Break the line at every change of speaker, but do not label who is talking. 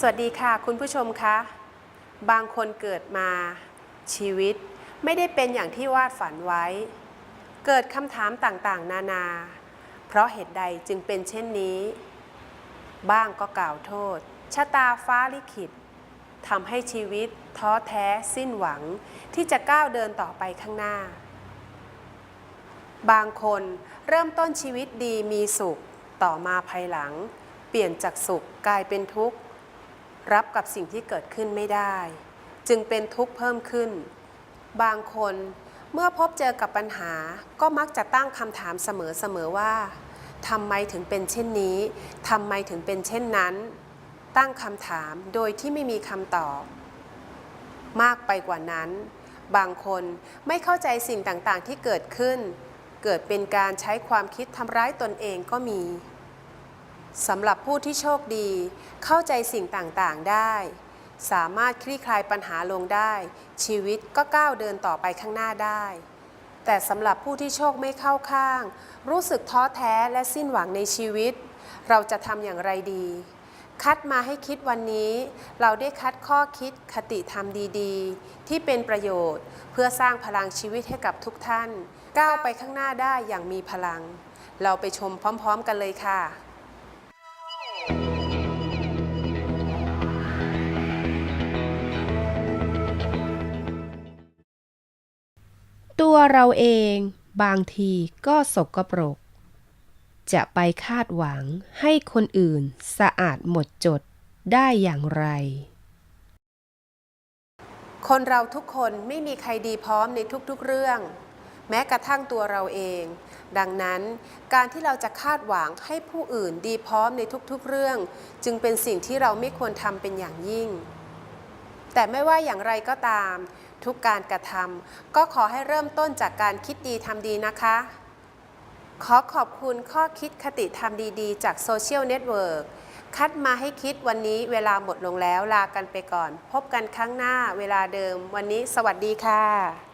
สวัสดีค่ะ คุณผู้ชมคะบางคนเกิดมาชีวิต ไม่ได้เป็นอย่างที่วาดฝันไว้ เกิดคำถามต่างๆ นานา เพราะเหตุใดจึงเป็นเช่นนี้ บ้างก็กล่าวโทษ ชะตาฟ้าลิขิตทำให้ชีวิตท้อแท้สิ้นหวังที่จะก้าวเดินต่อไปข้างหน้า บางคนเริ่มต้นชีวิตดีมีสุข ต่อมาภายหลัง เปลี่ยนจากสุขกลายเป็นทุกข์ รับกับสิ่งที่เกิดขึ้นไม่ได้ จึงเป็นทุกข์เพิ่มขึ้น บางคนเมื่อพบเจอกับปัญหาก็มักจะตั้งคำถามเสมอๆว่าทำไมถึงเป็นเช่นนี้ทำไมถึงเป็นเช่นนั้น ตั้งคำถามโดยที่ไม่มีคำตอบ มากไปกว่านั้น บางคนไม่เข้าใจสิ่งต่างๆที่เกิดขึ้น เกิดเป็นการใช้ความคิดทำร้ายตนเองก็มี สำหรับผู้ที่โชคดี เข้าใจสิ่งต่างๆได้ สามารถคลี่คลายปัญหาลงได้ ชีวิตก็ก้าวเดินต่อไปข้างหน้าได้ แต่สำหรับผู้ที่โชคไม่เข้าข้าง รู้สึกท้อแท้และสิ้นหวังในชีวิต เราจะทำอย่างไรดี คัดมาให้คิดวันนี้ เราได้คัดข้อคิดคติธรรมดีๆ ที่เป็นประโยชน์ เพื่อสร้างพลังชีวิตให้กับทุกท่าน ก้าวไปข้างหน้าได้อย่างมีพลัง เราไปชมพร้อม ๆ กันเลยค่ะ
เราเองบางทีก็สกปรก จะไปคาดหวังให้คนอื่นสะอาดหมดจดได้อย่างไร
คนเราทุกคนไม่มีใครดีพร้อมในทุกๆเรื่อง แม้กระทั่งตัวเราเอง ดังนั้นการที่เราจะคาดหวังให้ผู้อื่นดีพร้อมในทุกๆเรื่อง จึงเป็นสิ่งที่เราไม่ควรทำเป็นอย่างยิ่ง แต่ไม่ว่าอย่างไรก็ตาม ทุกการกระทำก็ขอให้เริ่มต้นจากการคิดดีทำดีนะคะ ขอขอบคุณข้อคิดคติธรรมดีๆ จากโซเชียลเน็ตเวิร์กคัดมาให้คิดวันนี้เวลาหมดลงแล้วลากันไปก่อน พบกันครั้งหน้าเวลาเดิม วันนี้สวัสดีค่ะ